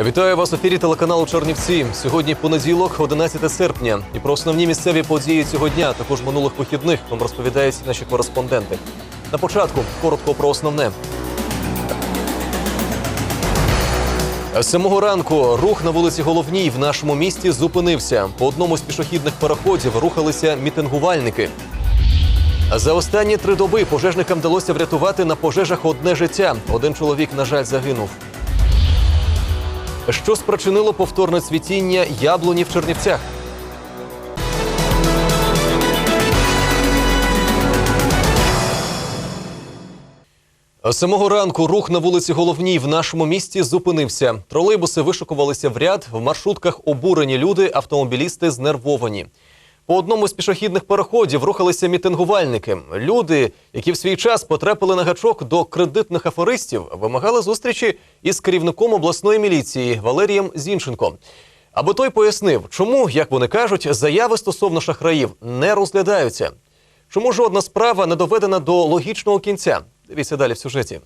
Вітаю вас в ефірі телеканалу Чернівці. Сьогодні понеділок, 11 серпня. І про основні місцеві події цього дня, також минулих вихідних, вам розповідають наші кореспонденти. На початку коротко про основне. З самого ранку рух на вулиці Головній в нашому місті зупинився. По одному з пішохідних переходів рухалися мітингувальники. За останні три доби пожежникам вдалося врятувати на пожежах одне життя. Один чоловік, на жаль, загинув. Що спричинило повторне цвітіння яблуні в Чернівцях? Самого ранку рух на вулиці Головній в нашому місті зупинився. Тролейбуси вишикувалися в ряд, в маршрутках обурені люди, автомобілісти знервовані. По одному з пішохідних переходів рухалися мітингувальники. Люди, які в свій час потрапили на гачок до кредитних аферистів, вимагали зустрічі із керівником обласної міліції Валерієм Зінченко. Аби той пояснив, чому, як вони кажуть, заяви стосовно шахраїв не розглядаються. Чому жодна справа не доведена до логічного кінця? Дивіться далі в сюжеті.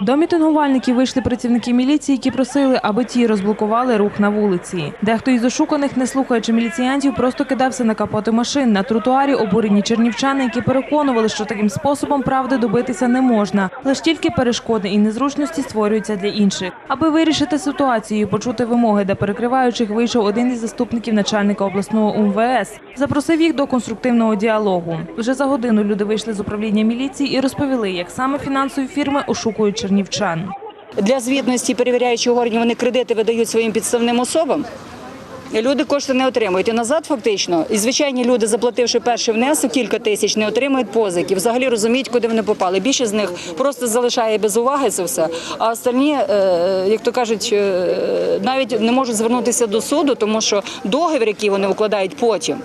До мітингувальників вийшли працівники міліції, які просили, аби ті розблокували рух на вулиці. Дехто із ошуканих, не слухаючи міліціянтів, просто кидався на капоти машин. На тротуарі обурені чернівчани, які переконували, що таким способом правди добитися не можна. Лише тільки перешкоди і незручності створюються для інших. Аби вирішити ситуацію, і почути вимоги до перекриваючих, вийшов один із заступників начальника обласного УМВС. Запросив їх до конструктивного діалогу. Вже за годину люди вийшли з управління міліції і розповіли, як саме фінансові фірми ошукують чернівчан. Для звітності перевіряючого органів вони кредити видають своїм підставним особам. Люди кошти не отримують. І назад фактично, і звичайні люди, заплативши перший внесок, кілька тисяч, не отримують позики. Взагалі розуміють, куди вони попали. Більшість з них просто залишає без уваги це все. А остальні, е, як то кажуть, е, навіть не можуть звернутися до суду, тому що договір, який вони укладають потім.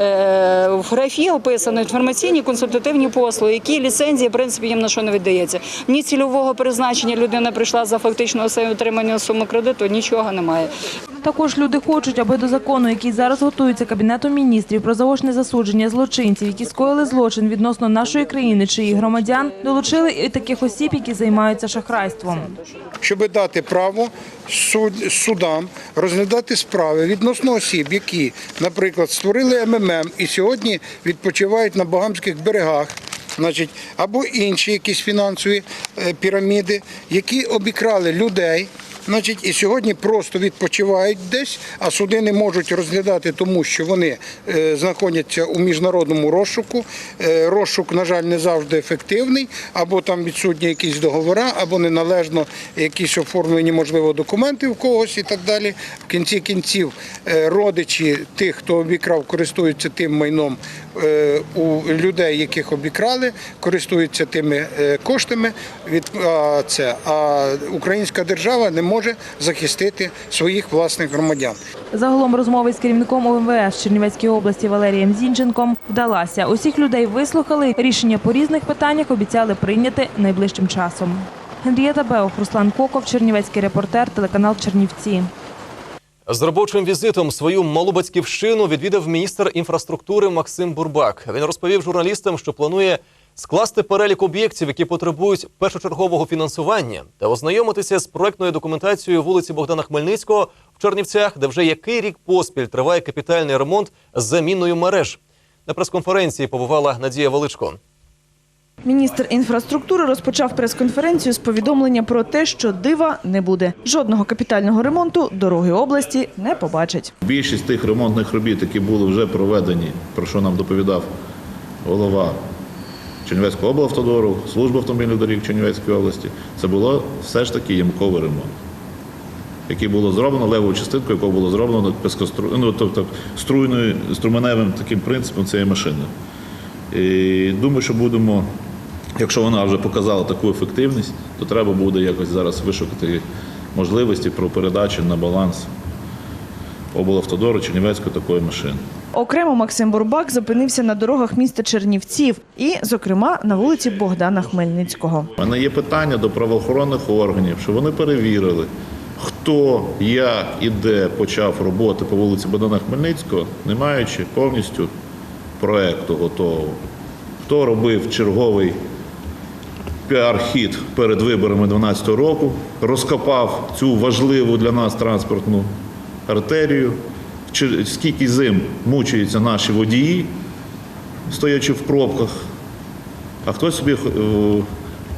Е, В графі описано інформаційні консультативні послуги, які ліцензії, в принципі, їм на що не віддається. Ні цільового призначення людина прийшла за фактично отримання суми кредиту, нічого немає. Також люди хочуть, аби до закону, який зараз готується Кабінетом міністрів про заочне засудження злочинців, які скоїли злочин відносно нашої країни чи її громадян, долучили і таких осіб, які займаються шахрайством. щоб дати право судам розглядати справи відносно осіб, які, наприклад, створили МММ і сьогодні відпочивають на Багамських берегах. Значить, або інші якісь фінансові е, піраміди, які обікрали людей, значить, і сьогодні просто відпочивають десь, а суди не можуть розглядати, тому що вони е, знаходяться у міжнародному розшуку. Е, розшук, на жаль, не завжди ефективний, або там відсутні якісь договори, або неналежно якісь оформлені, можливо, документи в когось і так далі. В кінці кінців е, родичі тих, хто обікрав, користуються тим майном у людей, яких обікрали, користуються тими коштами. А, це а українська держава не може захистити своїх власних громадян. Загалом розмови з керівником ОМВС Чернівецької області Валерієм Зінченком вдалася. Усіх людей вислухали. Рішення по різних питаннях обіцяли прийняти найближчим часом. Генрієта Беох, Руслан Коков, Чернівецький репортер, телеканал Чернівці. З робочим візитом свою малу батьківщину відвідав міністр інфраструктури Максим Бурбак. Він розповів журналістам, що планує скласти перелік об'єктів, які потребують першочергового фінансування, та ознайомитися з проектною документацією вулиці Богдана Хмельницького в Чернівцях, де вже який рік поспіль триває капітальний ремонт з заміною мереж. На прес-конференції побувала Надія Величко. Міністр інфраструктури розпочав прес-конференцію з повідомлення про те, що дива не буде. Жодного капітального ремонту дороги області не побачать. Більшість тих ремонтних робіт, які були вже проведені, про що нам доповідав голова Чернівецького облавтодору, служба автомобільних доріг Чернівецької області, це було все ж таки ямковий ремонт, який було зроблено левою частинкою, якого було зроблено ну, тобто струменевим таким принципом цієї машини. І думаю, що будемо, якщо вона вже показала таку ефективність, то треба буде якось зараз вишукати можливості про передачу на баланс облавтодору Чернівецької такої машини. Окремо Максим Бурбак зупинився на дорогах міста Чернівців і, зокрема, на вулиці Богдана Хмельницького. У мене є питання до правоохоронних органів, щоб вони перевірили, хто, як і де почав роботи по вулиці Богдана Хмельницького, не маючи повністю проекту готового. Хто робив черговий піар-хід перед виборами 2012 року, розкопав цю важливу для нас транспортну артерію. Скільки зим мучаються наші водії, стоячи в пробках, а хтось собі е,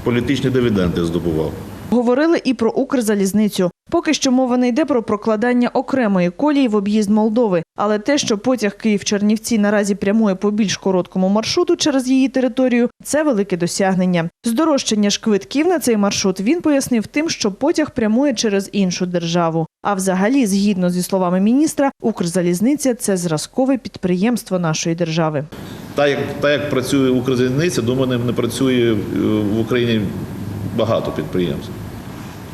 політичні дивіденди здобував. Говорили і про Укрзалізницю. Поки що мова не йде про прокладання окремої колії в об'їзд Молдови, але те, що потяг Київ-Чернівці наразі прямує по більш короткому маршруту через її територію, це велике досягнення. Здорожчання ж квитків на цей маршрут він пояснив тим, що потяг прямує через іншу державу. А взагалі, згідно зі словами міністра, Укрзалізниця це зразкове підприємство нашої держави. Так як, так як працює Укрзалізниця, думаю, не- не працює е, в Україні багато підприємств.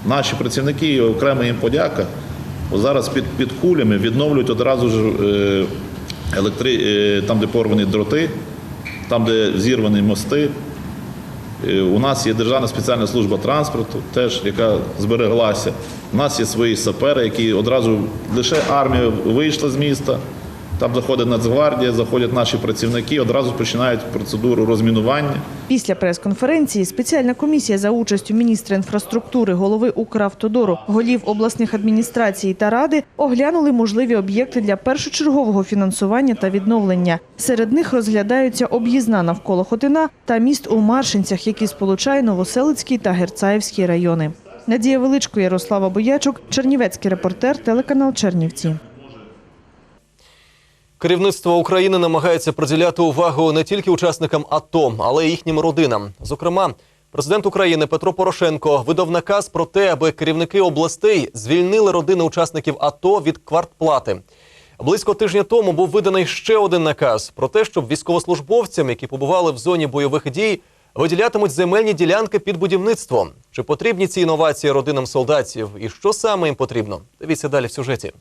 Наші працівники, і окрема їм подяка, зараз під, під кулями відновлюють одразу ж е, електри, е, там, де порвані дроти, там, де зірвані мости. Е, У нас є Державна спеціальна служба транспорту, теж яка збереглася. У нас є свої сапери, які одразу лише армія вийшла з міста. Там заходить Нацгвардія, заходять наші працівники, одразу починають процедуру розмінування. Після прес-конференції спеціальна комісія за участю міністра інфраструктури, голови Укравтодору, голів обласних адміністрацій та ради оглянули можливі об'єкти для першочергового фінансування та відновлення. Серед них розглядаються об'їзна навколо Хотина та міст у Маршинцях, які сполучає Новоселицький та Герцаївський райони. Надія Величко, Ярослава Боячук, Чернівецький репортер, телеканал Чернівці. Керівництво України намагається приділяти увагу не тільки учасникам АТО, але й їхнім родинам. Зокрема, президент України Петро Порошенко видав наказ про те, аби керівники областей звільнили родини учасників АТО від квартплати. Близько тижня тому був виданий ще один наказ про те, щоб військовослужбовцям, які побували в зоні бойових дій, виділятимуть земельні ділянки під будівництво. Чи потрібні ці інновації родинам солдатів і що саме їм потрібно? Дивіться далі в сюжеті.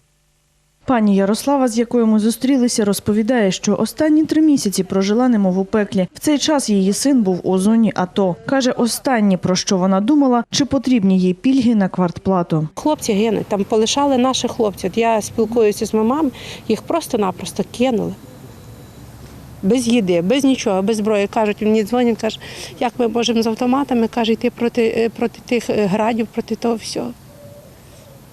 Пані Ярослава, з якою ми зустрілися, розповідає, що останні три місяці прожила немов у пеклі. В цей час її син був у зоні АТО. Каже, останнє, про що вона думала, чи потрібні їй пільги на квартплату. Хлопці гинуть, там полишали наших хлопців. Я спілкуюся з мамами, їх просто-напросто кинули. Без їди, без нічого, без зброї. Кажуть, мені дзвонять, кажуть, як ми можемо з автоматами, каже, йти проти, е, проти тих е, градів, проти того всього.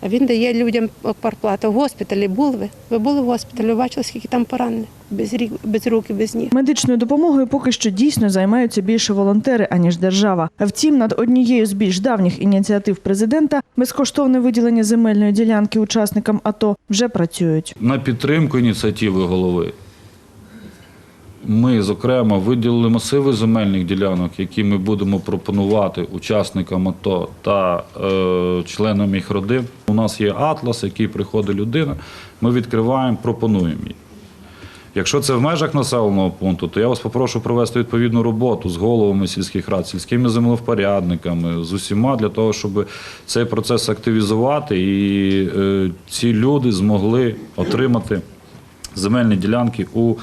А він дає людям парплату. В госпіталі були ви? Ви були в госпіталі, ви бачили, скільки там поранених, без, рік, без рук без ніг. Медичною допомогою поки що дійсно займаються більше волонтери, аніж держава. Втім, над однією з більш давніх ініціатив президента безкоштовне виділення земельної ділянки учасникам АТО вже працюють. На підтримку ініціативи голови ми, зокрема, виділили масиви земельних ділянок, які ми будемо пропонувати учасникам АТО та е, членам їх родин. У нас є атлас, який приходить людина. Ми відкриваємо, пропонуємо їй. Якщо це в межах населеного пункту, то я вас попрошу провести відповідну роботу з головами сільських рад, сільськими землевпорядниками, з усіма для того, щоб цей процес активізувати і е, ці люди змогли отримати земельні ділянки у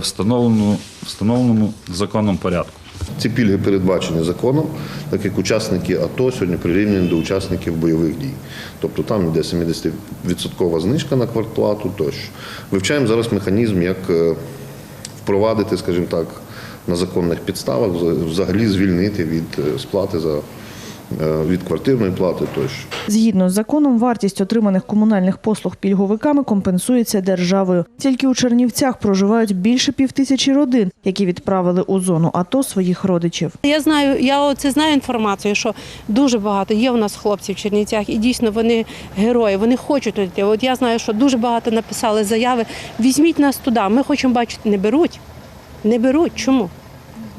встановленому, встановленому законом порядку. Ці пільги передбачені законом, так як учасники АТО сьогодні прирівняні до учасників бойових дій. Тобто там йде 70% знижка на квартплату тощо. Вивчаємо зараз механізм, як е, впровадити, скажімо так, на законних підставах, взагалі звільнити від е, сплати за е, від квартирної плати тощо. Згідно з законом, вартість отриманих комунальних послуг пільговиками компенсується державою. Тільки у Чернівцях проживають більше півтисячі родин, які відправили у зону АТО своїх родичів. Я знаю, я оце знаю інформацію, що дуже багато є у нас хлопців в Чернівцях, і дійсно вони герої, вони хочуть туди. йти. От я знаю, що дуже багато написали заяви. Візьміть нас туди. Ми хочемо бачити, не беруть. Не беруть. Чому?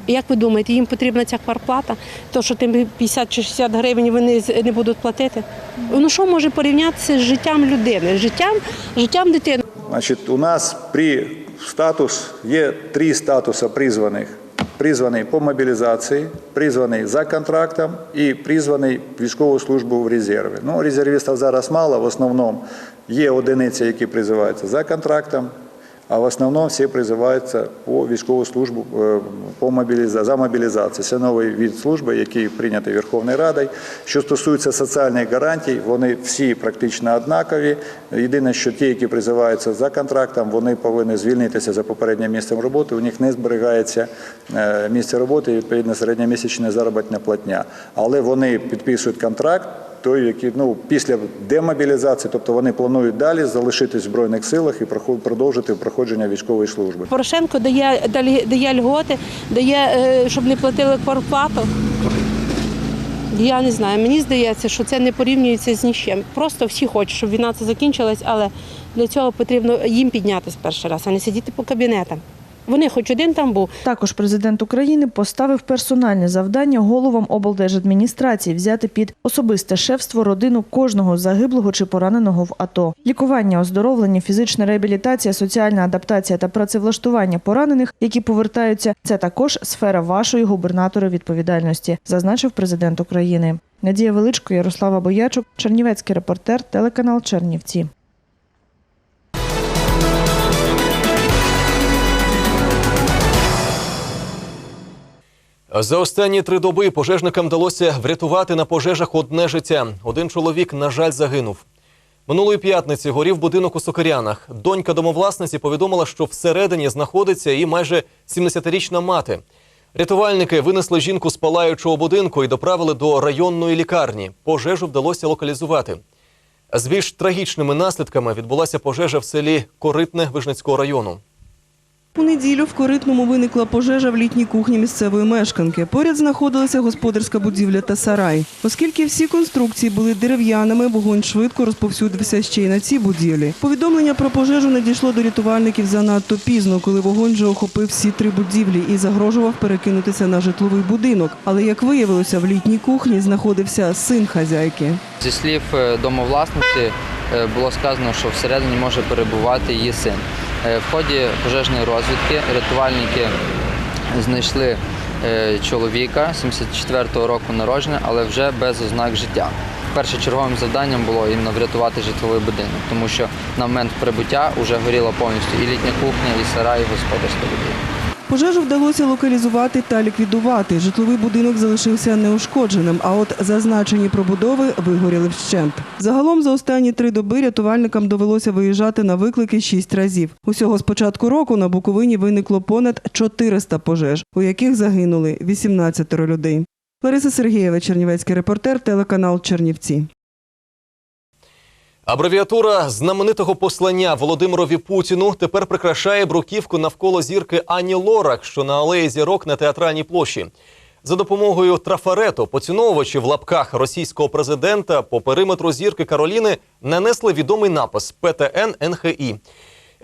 Як ви думаєте, їм потрібна ця квартплата? То, що тим 50 чи 60 гривень вони не будуть платити? Ну що може порівнятися з життям людини, з життям, життям дитини? Значит, у нас при статус є три статуса призваних. Призваний по мобілізації, призваний за контрактом і призваний військову службу в резерві. Ну, резервістів зараз мало, в основному є одиниці, які призиваються за контрактом, А в основному всі призиваються по військову службу е, по мобіліза... за мобілізацію. Це новий від служби, який прийнятий Верховною Радою. Що стосується соціальних гарантій, вони всі практично однакові. Єдине, що ті, які призиваються за контрактом, вони повинні звільнитися за попереднім місцем роботи. У них не зберігається е, місце роботи і відповідно середньомісячна заробітна платня. Але вони підписують контракт. Той, який ну після демобілізації, тобто вони планують далі залишитись в збройних силах і продовжити проходження військової служби. Порошенко дає, дає льготи, дає, е, щоб не платили квартплату. Я не знаю, мені здається, що це не порівнюється з нічим. Просто всі хочуть, щоб війна це закінчилась, але для цього потрібно їм піднятися перший раз, а не сидіти по кабінетам. Вони хоч один там був, Також президент України поставив персональне завдання головам облдержадміністрації взяти під особисте шефство родину кожного загиблого чи пораненого в АТО. Лікування, оздоровлення, фізична реабілітація, соціальна адаптація та працевлаштування поранених, які повертаються, це також сфера вашої губернатора відповідальності, зазначив президент України. Надія Величко, Ярослава Боячук, Чернівецький репортер, телеканал Чернівці. За останні три доби пожежникам вдалося врятувати на пожежах одне життя. Один чоловік, на жаль, загинув. Минулої п'ятниці горів будинок у Сокирянах. Донька домовласниці повідомила, що всередині знаходиться її майже 70-річна мати. Рятувальники винесли жінку з палаючого будинку і доправили до районної лікарні. Пожежу вдалося локалізувати. З більш трагічними наслідками відбулася пожежа в селі Коритне Вижницького району. У неділю в Коритному виникла пожежа в літній кухні місцевої мешканки. Поряд знаходилася господарська будівля та сарай. Оскільки всі конструкції були дерев'яними, вогонь швидко розповсюдився ще й на ці будівлі. Повідомлення про пожежу надійшло до рятувальників занадто пізно, коли вогонь вже охопив всі три будівлі і загрожував перекинутися на житловий будинок. Але як виявилося, в літній кухні знаходився син хазяйки. Зі слів е, домовласниці е, було сказано, що всередині може перебувати її син. Е, В ході пожежної розвідки рятувальники знайшли е, чоловіка 74-го року народження, але вже без ознак життя. Першочерговим завданням було іменно врятувати житловий будинок, тому що на момент прибуття вже горіла повністю і літня кухня, і сарай, і господарська будівля. Пожежу вдалося локалізувати та ліквідувати. Житловий будинок залишився неушкодженим, а от зазначені пробудови вигоріли вщент. Загалом за останні три доби рятувальникам довелося виїжджати на виклики шість разів. Усього з початку року на Буковині виникло понад 400 пожеж, у яких загинули 18 людей. Лариса Сергієва, Чернівецький репортер, телеканал Чернівці. Абревіатура знаменитого послання Володимирові Путіну тепер прикрашає бруківку навколо зірки Ані Лорак, що на алеї зірок на театральній площі. За допомогою трафарету поціновувачі в лапках російського президента по периметру зірки Кароліни нанесли відомий напис ПТН НХІ.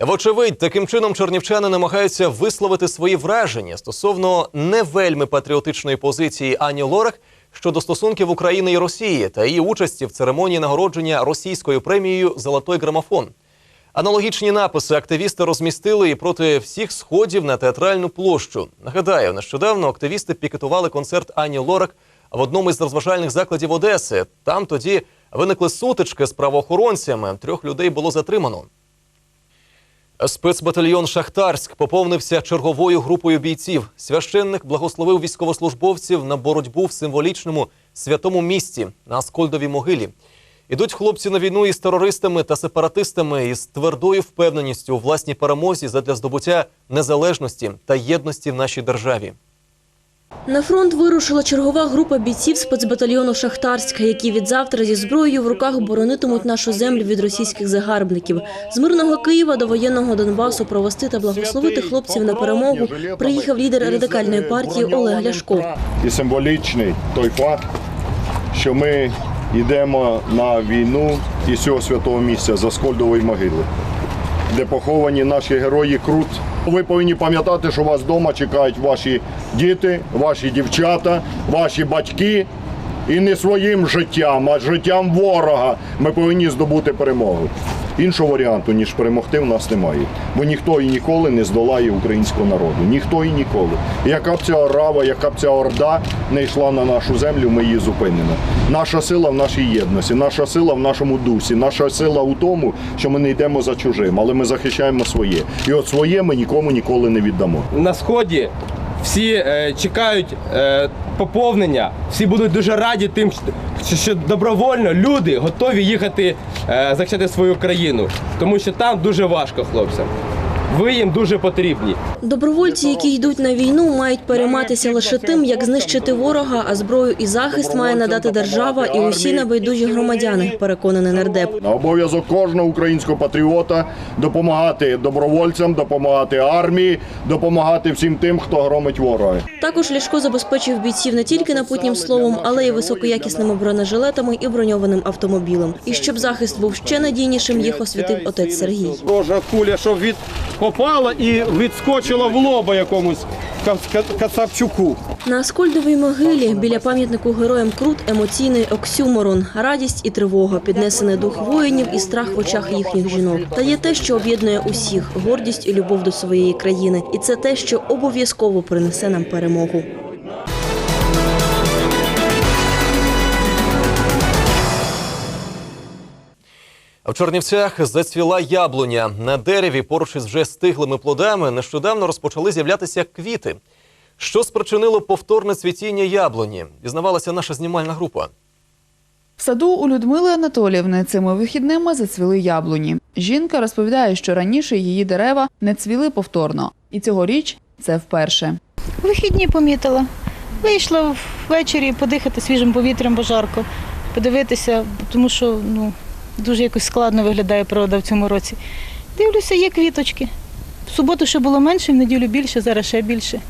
Вочевидь, таким чином чернівчани намагаються висловити свої враження стосовно не вельми патріотичної позиції Ані Лорак щодо стосунків України і Росії та її участі в церемонії нагородження російською премією Золотой грамофон. Аналогічні написи активісти розмістили і проти всіх сходів на театральну площу. Нагадаю, нещодавно активісти пікетували концерт Ані Лорак в одному із розважальних закладів Одеси. Там тоді виникли сутички з правоохоронцями. Трьох людей було затримано. Спецбатальйон Шахтарськ поповнився черговою групою бійців. Священник благословив військовослужбовців на боротьбу в символічному святому місті на Аскольдовій могилі. Ідуть хлопці на війну із терористами та сепаратистами із твердою впевненістю у власній перемозі задля здобуття незалежності та єдності в нашій державі. На фронт вирушила чергова група бійців спецбатальйону Шахтарська, які від завтра зі зброєю в руках боронитимуть нашу землю від російських загарбників. З мирного Києва до воєнного Донбасу провести та благословити хлопців на перемогу приїхав лідер радикальної партії Олег Ляшко. І символічний той факт, що ми йдемо на війну із цього святого місця за Скольдової могили, де поховані наші герої Крут. Ви повинні пам'ятати, що вас вдома чекають ваші діти, ваші дівчата, ваші батьки, І не своїм життям, а життям ворога ми повинні здобути перемогу. Іншого варіанту, ніж перемогти, в нас немає. Бо ніхто і ніколи не здолає українського народу. Ніхто і ніколи. Яка б ця орава, яка б ця орда не йшла на нашу землю, ми її зупинимо. Наша сила в нашій єдності, наша сила в нашому дусі, наша сила у тому, що ми не йдемо за чужим, але ми захищаємо своє. І от своє ми нікому ніколи не віддамо. на сході всі е, чекають е, поповнення, всі будуть дуже раді тим, що, добровольно люди готові їхати е, захищати свою країну, тому що там дуже важко хлопцям. Ви їм дуже потрібні. Добровольці, які йдуть на війну, мають перейматися лише тим, як знищити ворога, а зброю і захист має надати держава і усі небайдужі громадяни, переконаний нардеп. На обов'язок кожного українського патріота допомагати добровольцям, допомагати армії, допомагати всім тим, хто громить ворога. Також Ляшко забезпечив бійців не тільки напутнім словом, але й високоякісними бронежилетами і броньованим автомобілем. І щоб захист був ще надійнішим, їх освітив отець Сергій. Божа куля, щоб від попала і відскочила в лоба якомусь Кац- Кацапчуку. На Аскольдовій могилі біля пам'ятнику героям Крут емоційний оксюморон, радість і тривога, піднесений дух воїнів і страх в очах їхніх жінок. Та є те, що об'єднує усіх гордість і любов до своєї країни, і це те, що обов'язково принесе нам перемогу. В Чернівцях зацвіла яблуня. На дереві поруч із вже стиглими плодами нещодавно розпочали з'являтися квіти. Що спричинило повторне цвітіння яблуні? Дізнавалася наша знімальна група. В саду у Людмили Анатоліївни цими вихідними зацвіли яблуні. Жінка розповідає, що раніше її дерева не цвіли повторно, і цьогоріч це вперше. Вихідні помітила. Вийшла ввечері подихати свіжим повітрям, бо жарко, подивитися, тому що ну, дуже якось складно виглядає природа в цьому році. Дивлюся, є квіточки. В суботу ще було менше, в неділю більше, зараз ще більше.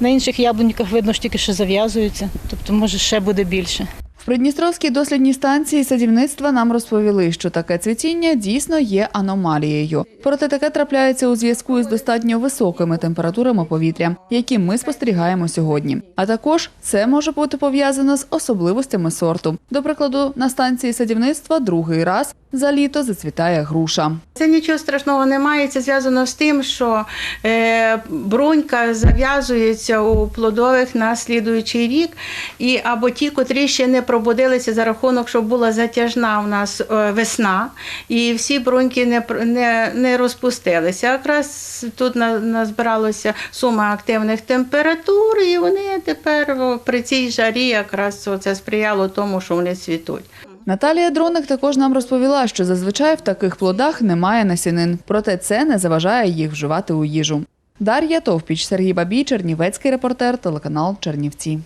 На інших яблуньках видно ж тільки, що зав'язуються, тобто, може, ще буде більше. Придністровській дослідній станції садівництва нам розповіли, що таке цвітіння дійсно є аномалією. Проте таке трапляється у зв'язку із достатньо високими температурами повітря, які ми спостерігаємо сьогодні. А також це може бути пов'язано з особливостями сорту. До прикладу, на станції садівництва другий раз за літо зацвітає груша. Це нічого страшного немає. Це зв'язано з тим, що е, брунька зав'язується у плодових на слідуючий рік, і або ті, котрі ще не пробудилися за рахунок, щоб була затяжна у нас е, весна, і всі бруньки не, не, не розпустилися. Якраз тут на- назбиралося сума активних температур, і вони тепер при цій жарі якраз це сприяло тому, що вони цвітуть. Наталія Дроник також нам розповіла, що зазвичай в таких плодах немає насінин, проте це не заважає їх вживати у їжу. Дар'я Товпіч, Сергій Бабій, Чернівецький репортер, телеканал Чернівці.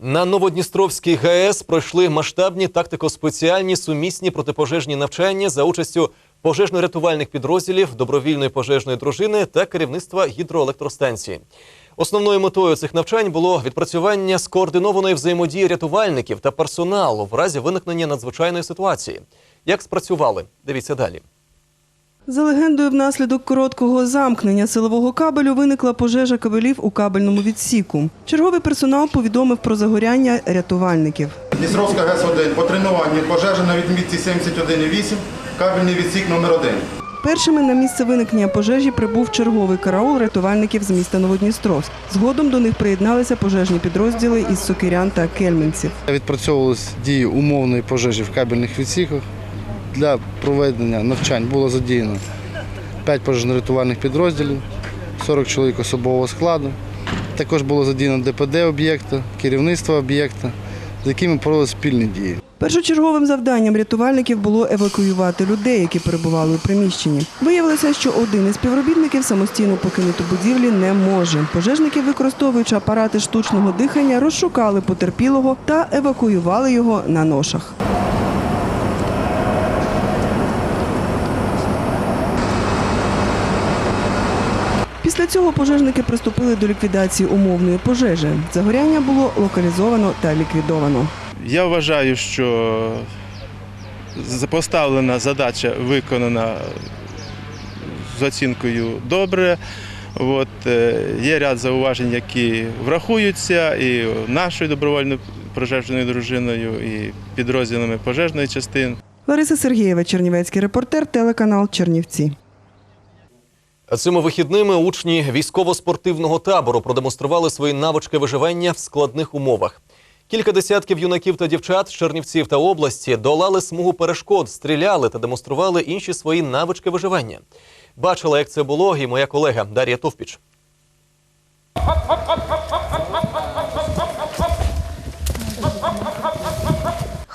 На Новодністровській ГАЕС пройшли масштабні тактико-спеціальні сумісні протипожежні навчання за участю пожежно-рятувальних підрозділів, добровільної пожежної дружини та керівництва гідроелектростанції. Основною метою цих навчань було відпрацювання скоординованої взаємодії рятувальників та персоналу в разі виникнення надзвичайної ситуації. Як спрацювали? Дивіться далі. За легендою, внаслідок короткого замкнення силового кабелю виникла пожежа кабелів у кабельному відсіку. Черговий персонал повідомив про загоряння рятувальників. Дністровська ГЕС-1 по тренуванні пожежа на відмітці 71,8, кабельний відсік номер 1. Першими на місце виникнення пожежі прибув черговий караул рятувальників з міста Новодністровськ. Згодом до них приєдналися пожежні підрозділи із Сокирян та Кельменців. Відпрацьовувалися дії умовної пожежі в кабельних відсіках. Для проведення навчань було задіяно 5 пожежно-рятувальних підрозділів, 40 чоловік особового складу. Також було задіяно ДПД об'єкта, керівництво об'єкта, з якими провели спільні дії. Першочерговим завданням рятувальників було евакуювати людей, які перебували у приміщенні. Виявилося, що один із співробітників самостійно покинути будівлі не може. Пожежники, використовуючи апарати штучного дихання, розшукали потерпілого та евакуювали його на ношах. Після цього пожежники приступили до ліквідації умовної пожежі. Загоряння було локалізовано та ліквідовано. Я вважаю, що поставлена задача виконана з оцінкою добре. От, е, є ряд зауважень, які врахуються і нашою добровольною пожежною дружиною, і підрозділами пожежної частини. Лариса Сергієва, Чернівецький репортер, телеканал Чернівці. Цими вихідними учні військово-спортивного табору продемонстрували свої навички виживання в складних умовах. Кілька десятків юнаків та дівчат з Чернівців та області долали смугу перешкод, стріляли та демонстрували інші свої навички виживання. Бачила, як це було, і моя колега Дар'я Товпіч.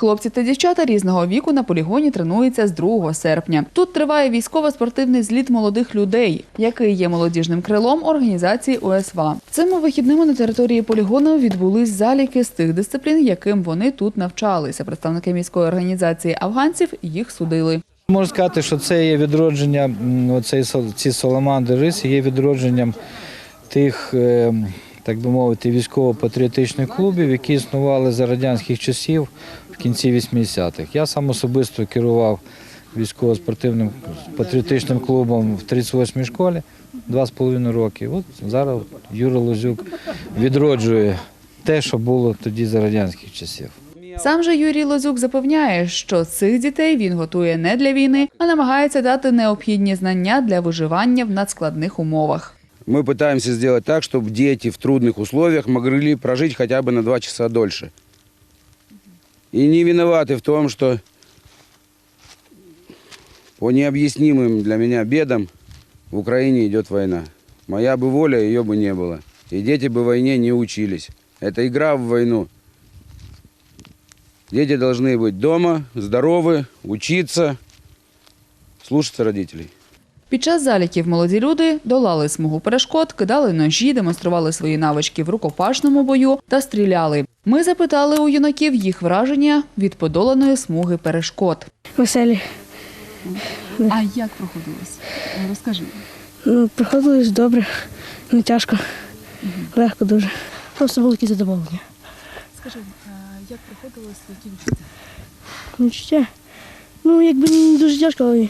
Хлопці та дівчата різного віку на полігоні тренуються з 2 серпня. Тут триває військово-спортивний зліт молодих людей, який є молодіжним крилом організації УСВА. Цими вихідними на території полігону відбулись заліки з тих дисциплін, яким вони тут навчалися. Представники міської організації афганців їх судили. Можу сказати, що це є відродження, оцей, ці саламандри риси є відродженням тих, е, так би мовити, військово-патріотичних клубів, які існували за радянських часів кінці 80-х. Я сам особисто керував військово-спортивним патріотичним клубом в 38-й школі два з половиною роки. От зараз Юра Лозюк відроджує те, що було тоді за радянських часів. Сам же Юрій Лозюк запевняє, що цих дітей він готує не для війни, а намагається дати необхідні знання для виживання в надскладних умовах. Мы пытаемся сделать так, чтобы дети в трудных условиях могли прожить хотя бы на два часа дольше. И не виноваты в том, что по необъяснимым для меня бедам в Украине идет война. Моя бы воля, ее бы не было. И дети бы войне не учились. Это игра в войну. Дети должны быть дома, здоровы, учиться, слушаться родителей. Під час заліків молоді люди долали смугу перешкод, кидали ножі, демонстрували свої навички в рукопашному бою та стріляли. Ми запитали у юнаків їх враження від подоланої смуги перешкод. Веселі. А як проходилось? Розкажи. Ну, приходилось добре, не тяжко, легко дуже. Просто велике задоволення. Скажи, як проходилось які відчуття? Відчуття. Ну, якби не дуже тяжко, але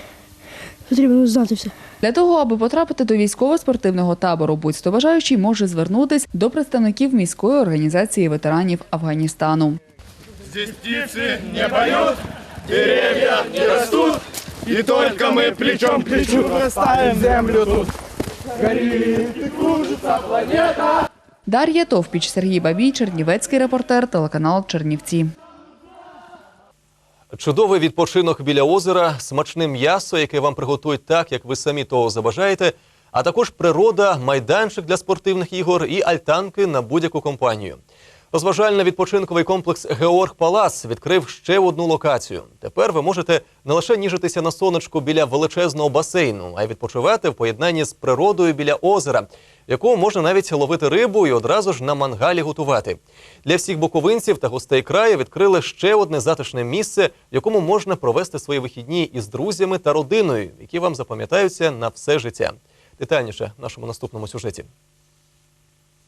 потрібно знати все. Для того, аби потрапити до військово-спортивного табору, будь-хто бажаючий може звернутись до представників міської організації ветеранів Афганістану. Здесь птицы не поют, деревья не растут, и только мы плечом к плечу растаем землю тут. Горит и кружится планета. Дар'я Товпіч, Сергій Бабій, Чернівецький репортер, телеканал Чернівці. Чудовий відпочинок біля озера, смачне м'ясо, яке вам приготують так, як ви самі того забажаєте, а також природа, майданчик для спортивних ігор і альтанки на будь-яку компанію. Розважально-відпочинковий комплекс Георг Палас відкрив ще одну локацію. Тепер ви можете не лише ніжитися на сонечку біля величезного басейну, а й відпочивати в поєднанні з природою біля озера, в якому можна навіть ловити рибу і одразу ж на мангалі готувати. Для всіх буковинців та гостей краю відкрили ще одне затишне місце, в якому можна провести свої вихідні із друзями та родиною, які вам запам'ятаються на все життя. Детальніше в нашому наступному сюжеті.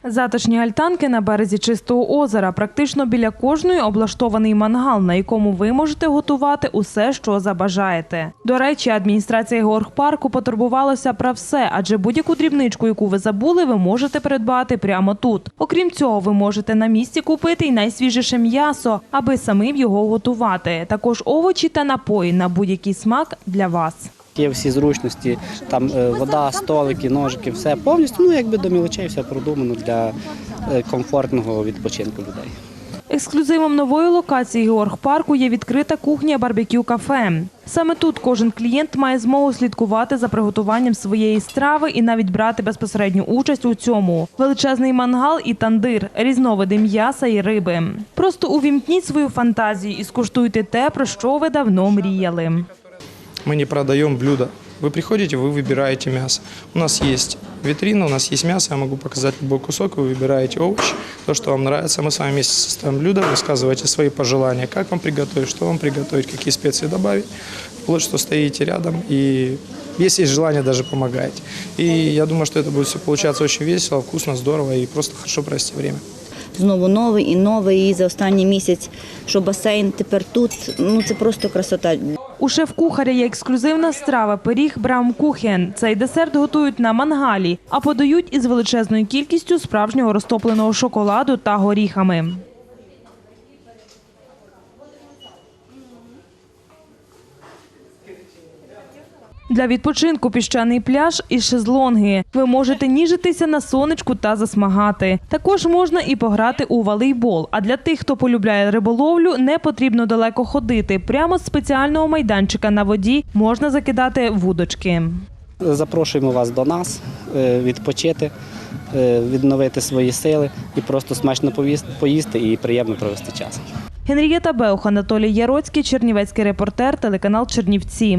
Затишні альтанки на березі чистого озера. Практично біля кожної облаштований мангал, на якому ви можете готувати усе, що забажаєте. До речі, адміністрація Горгпарку потурбувалася про все, адже будь-яку дрібничку, яку ви забули, ви можете придбати прямо тут. Окрім цього, ви можете на місці купити й найсвіжіше м'ясо, аби самим його готувати. Також овочі та напої на будь-який смак для вас. Є всі зручності, там е, вода, столики, ножики, все повністю. Ну якби до мілочей все продумано для е, комфортного відпочинку людей. Ексклюзивом нової локації Георг парку є відкрита кухня барбекю кафе. Саме тут кожен клієнт має змогу слідкувати за приготуванням своєї страви і навіть брати безпосередню участь у цьому. Величезний мангал і тандир, різновиди м'яса і риби. Просто увімкніть свою фантазію і скуштуйте те, про що ви давно мріяли. Мы не продаем блюда. Вы приходите, вы выбираете мясо. У нас есть витрина, у нас есть мясо, я могу показать любой кусок, вы выбираете овощи, то, что вам нравится. Мы с вами вместе составим блюдо, высказываете свои пожелания, как вам приготовить, что вам приготовить, какие специи добавить. Вплоть, что стоите рядом и если есть желание, даже помогаете. И я думаю, что это будет все получаться очень весело, вкусно, здорово и просто хорошо провести время. Знову новий і новий. І за останній місяць, що басейн тепер тут. Ну це просто красота. У шеф-кухаря є ексклюзивна страва пиріг Брамкухен. Цей десерт готують на мангалі, а подають із величезною кількістю справжнього розтопленого шоколаду та горіхами. Для відпочинку піщаний пляж і шезлонги. Ви можете ніжитися на сонечку та засмагати. Також можна і пограти у волейбол. А для тих, хто полюбляє риболовлю, не потрібно далеко ходити. Прямо з спеціального майданчика на воді можна закидати вудочки. Запрошуємо вас до нас е, відпочити, е, відновити свої сили і просто смачно поїсти і приємно провести час. Генрієта Беух, Анатолій Яроцький, Чернівецький репортер, телеканал Чернівці.